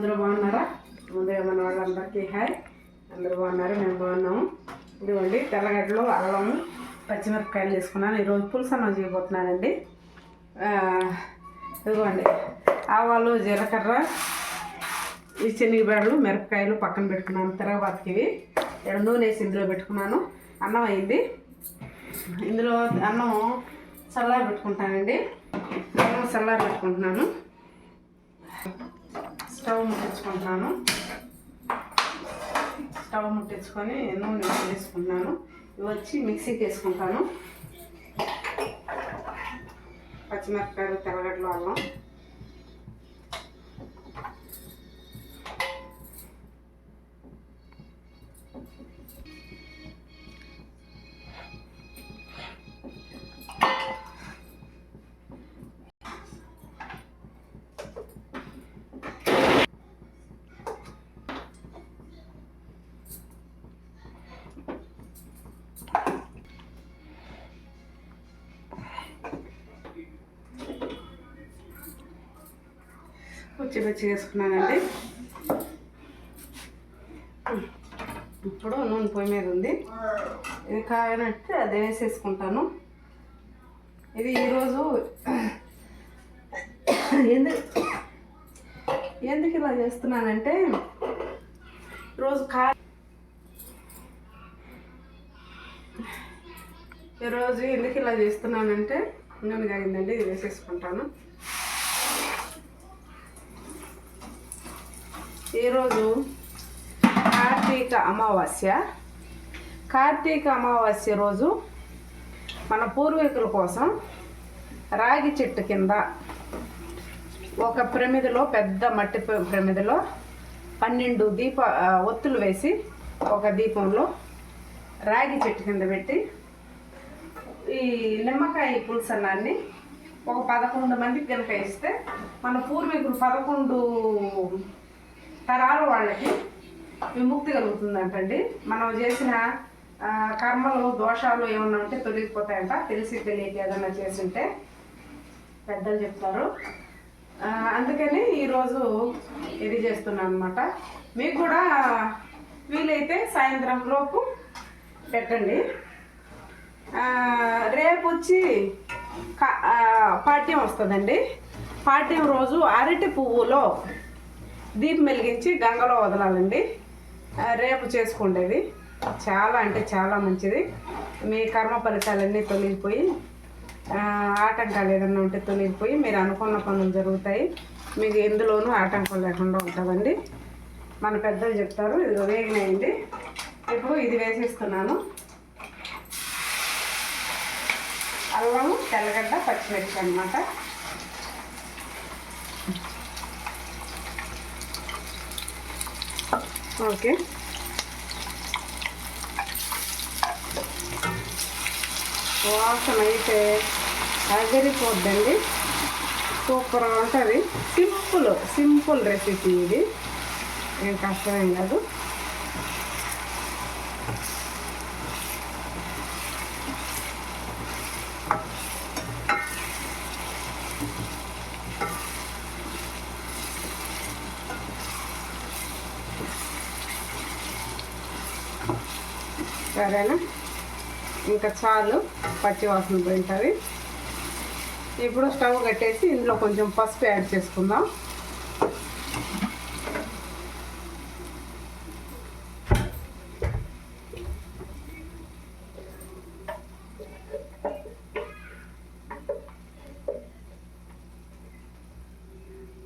అందరూ బాగున్నారా? ముందుగా మన వాళ్ళందరికీ హాయ్. అందరూ బాగున్నారు? మేము బాగున్నాము. ఇదిగోండి తెల్లగడ్డలు అల్లం పచ్చిమిరపకాయలు తీసుకున్నాను ఈరోజు పులుసు అన్నం చేయబోతున్నానండి. ఇదిగోండి ఆవాలు జీలకర్ర ఈ శనగబేడలు మిరపకాయలు పక్కన పెట్టుకున్నాను తిరగబాతికి ఇవి ఇక్కడ నూనె వేసి ఇందులో పెట్టుకున్నాను. అన్నం అయింది. ఇందులో అన్నం చల్లారి పెట్టుకుంటానండి అన్నం చల్లారి పెట్టుకుంటున్నాను స్టవ్ ముట్టించుకుంటున్నాను స్టవ్ ముట్టించుకొని నూనె వేసుకుంటున్నాను. ఇవి వచ్చి మిక్సీకి వేసుకుంటాను. పచ్చిమిరపకాయలు తెల్లగడ్డలు అల్లం. పచ్చి వేసుకున్నానండి. ఇప్పుడు నూనె పొయ్యి మీద ఉంది. ఇది కాయనట్టు అది వేసేసుకుంటాను. ఇది ఈరోజు ఎందుకు ఎందుకు ఇలా చేస్తున్నానంటే రోజు కా ఈరోజు ఎందుకు ఇలా చేస్తున్నానంటే నూనె కాగిందండి ఇది వేసేసుకుంటాను. ఈరోజు కార్తీక అమావాస్య. కార్తీక అమావాస్య రోజు మన పూర్వీకుల కోసం రాగి చెట్టు కింద ఒక ప్రమిదిలో పెద్ద మట్టి ప్రమిదిలో పన్నెండు దీప ఒత్తులు వేసి ఒక దీపంలో రాగి చెట్టు కింద పెట్టి ఈ నిమ్మకాయ పులుసన్నాన్ని ఒక పదకొండు మందికి కనుక ఇస్తే మన పూర్వీకులు పదకొండు తరాల వాళ్ళకి విముక్తి కలుగుతుందంటండి. మనం చేసిన కర్మలు దోషాలు ఏమన్నా ఉంటే తొలగిపోతాయంట. తెలిసి తెలియక ఏదైనా చేస్తుంటే పెద్దలు చెప్తారు. అందుకని ఈరోజు ఇది చేస్తున్నాను అనమాట మీకు కూడా వీలైతే సాయంత్రం లోపు పెట్టండి. రేపు వచ్చి పాఠ్యం వస్తుందండి. పాఠ్యం రోజు అరటి పువ్వులో దీపం వెలిగించి గంగలో వదలాలండి. రేపు చేసుకుండేది. చాలా అంటే చాలా మంచిది. మీ కర్మ ఫలితాలన్నీ తొలగిపోయి ఆటంకాలు ఏదన్నా ఉంటే తొలగిపోయి మీరు అనుకున్న పనులు జరుగుతాయి. మీకు ఎందులోనూ ఆటంకం లేకుండా ఉంటుందండి. మన పెద్దలు చెప్తారు ఇది వేగినాయండి ఇప్పుడు ఇది వేసేస్తున్నాను. అల్లము తెల్లగడ్డ పచ్చిమిర్చి అనమాట ఓకే వాసన అయితే అదిరిపోద్దండి సూపర్గా ఉంటుంది. సింపుల్ సింపుల్ రెసిపీ ఇది. ఏం కష్టమేం కాదు. సరేనా? ఇంకా చాలు పచ్చి వాసన పోయింటుంది. ఇప్పుడు స్టవ్ కట్టేసి ఇందులో కొంచెం పసుపు యాడ్ చేసుకుందాం.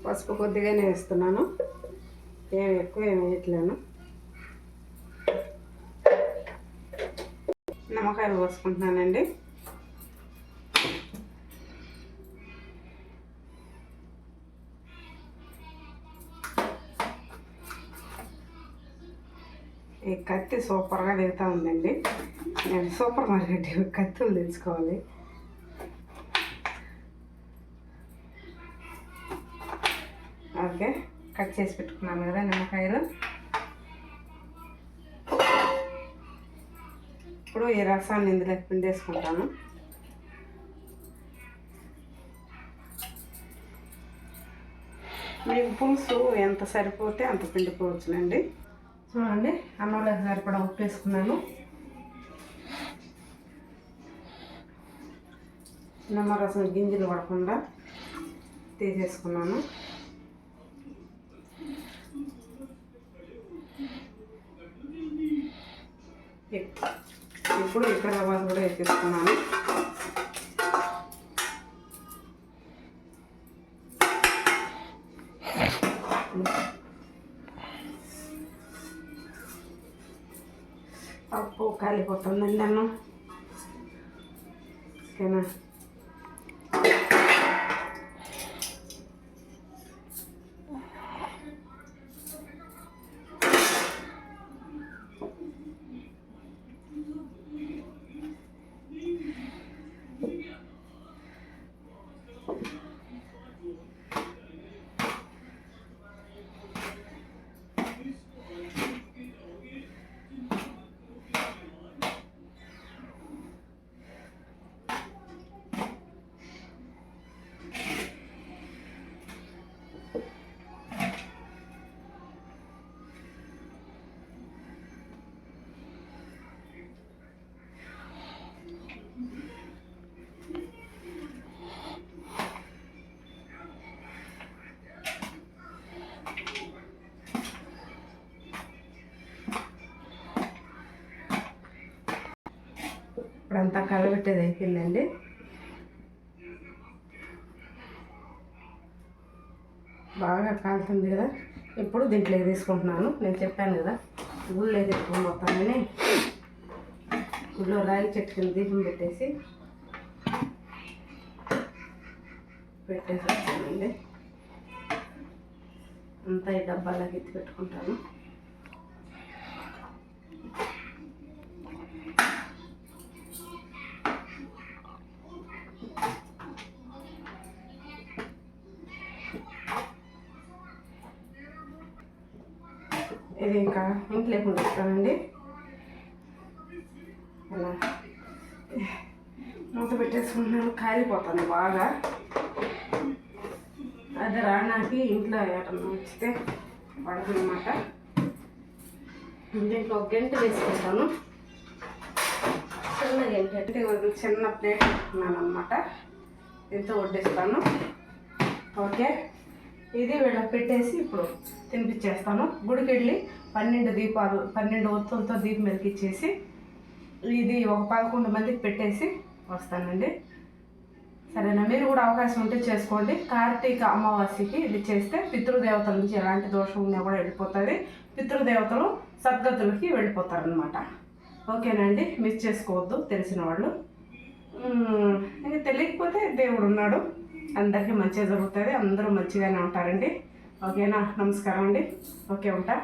పసుపు కొద్దిగానే వేస్తున్నాను. ఏం ఎక్కువ ఏమి వేయట్లేను. నిమ్మకాయలు పోసుకుంటున్నానండి ఈ కత్తి సూపర్గా దిగుతూ ఉందండి. నేను సూపర్ మార్కెట్ కత్తులు తెచ్చుకోవాలి. ఓకే కట్ చేసి పెట్టుకున్నాను కదా నిమ్మకాయలు. ఇప్పుడు ఈ రసాన్ని ఇందులో పిండేసుకుంటాను. మీకు పులుసు ఎంత సరిపోతే అంత పిండుకోవచ్చునండి చూడండి అన్నంలోకి సరిపడా ఉప్పు వేసుకున్నాను. నిమ్మరసం గింజలు పడకుండా తీసేసుకున్నాను. ఇప్పుడు ఇక్కడ రవ్వ కూడా వేసేసుకున్నాను. పప్పు కాలిపోతుందండి అన్నం ఓకేనా? ఇప్పుడంతా కలబెట్టేది అయిపోయిందండి బాగా కాలుతుంది కదా? ఇప్పుడు దీంట్లోకి తీసుకుంటున్నాను? నేను చెప్పాను కదా గుళ్ళు ఎత్తుకొని మొత్తాన్ని. గుళ్ళో రాగి చెట్టు కింద దీపం పెట్టేసి పెట్టేసి వచ్చానండి. అంతా ఈ డబ్బాలోకి ఎత్తి పెట్టుకుంటాను. ఇది ఇంకా ఇంట్లో లేకుండా ఇస్తానండి అలా. మూత పెట్టేసుకుంటున్నాను కాలిపోతుంది బాగా. అది రావడానికి ఇంట్లో ఏటన్నా వచ్చితే పడదనమాట దీంట్లో ఒక గంట వేసుకుంటాను. చిన్న గంట. అంటే చిన్న ప్లేట్ పెట్టుకున్నాను అనమాట దీంతో వడ్డిస్తాను. ఓకే. ఇది వీళ్ళకి పెట్టేసి ఇప్పుడు తినిపించేస్తాను గుడికి వెళ్ళి పన్నెండు దీపాలు పన్నెండు ఒత్తులతో దీపం వెలికిచ్చేసి ఇది ఒక పదకొండు మందికి పెట్టేసి వస్తానండి. సరేనా? మీరు కూడా అవకాశం ఉంటే చేసుకోండి. కార్తీక అమావాస్యకి ఇది చేస్తే పితృదేవతల నుంచి ఎలాంటి దోషం ఉన్నా కూడా వెళ్ళిపోతుంది. పితృదేవతలు సద్గతులకి వెళ్ళిపోతారనమాట ఓకేనండి? మిస్ చేసుకోవద్దు తెలిసిన వాళ్ళు. ఇంకా తెలియకపోతే దేవుడు ఉన్నాడు అందరికీ మంచిగా జరుగుతుంది. అందరూ మంచిగానే ఉంటారండి. ఓకేనా? నమస్కారం అండి. ఓకే ఉంటా.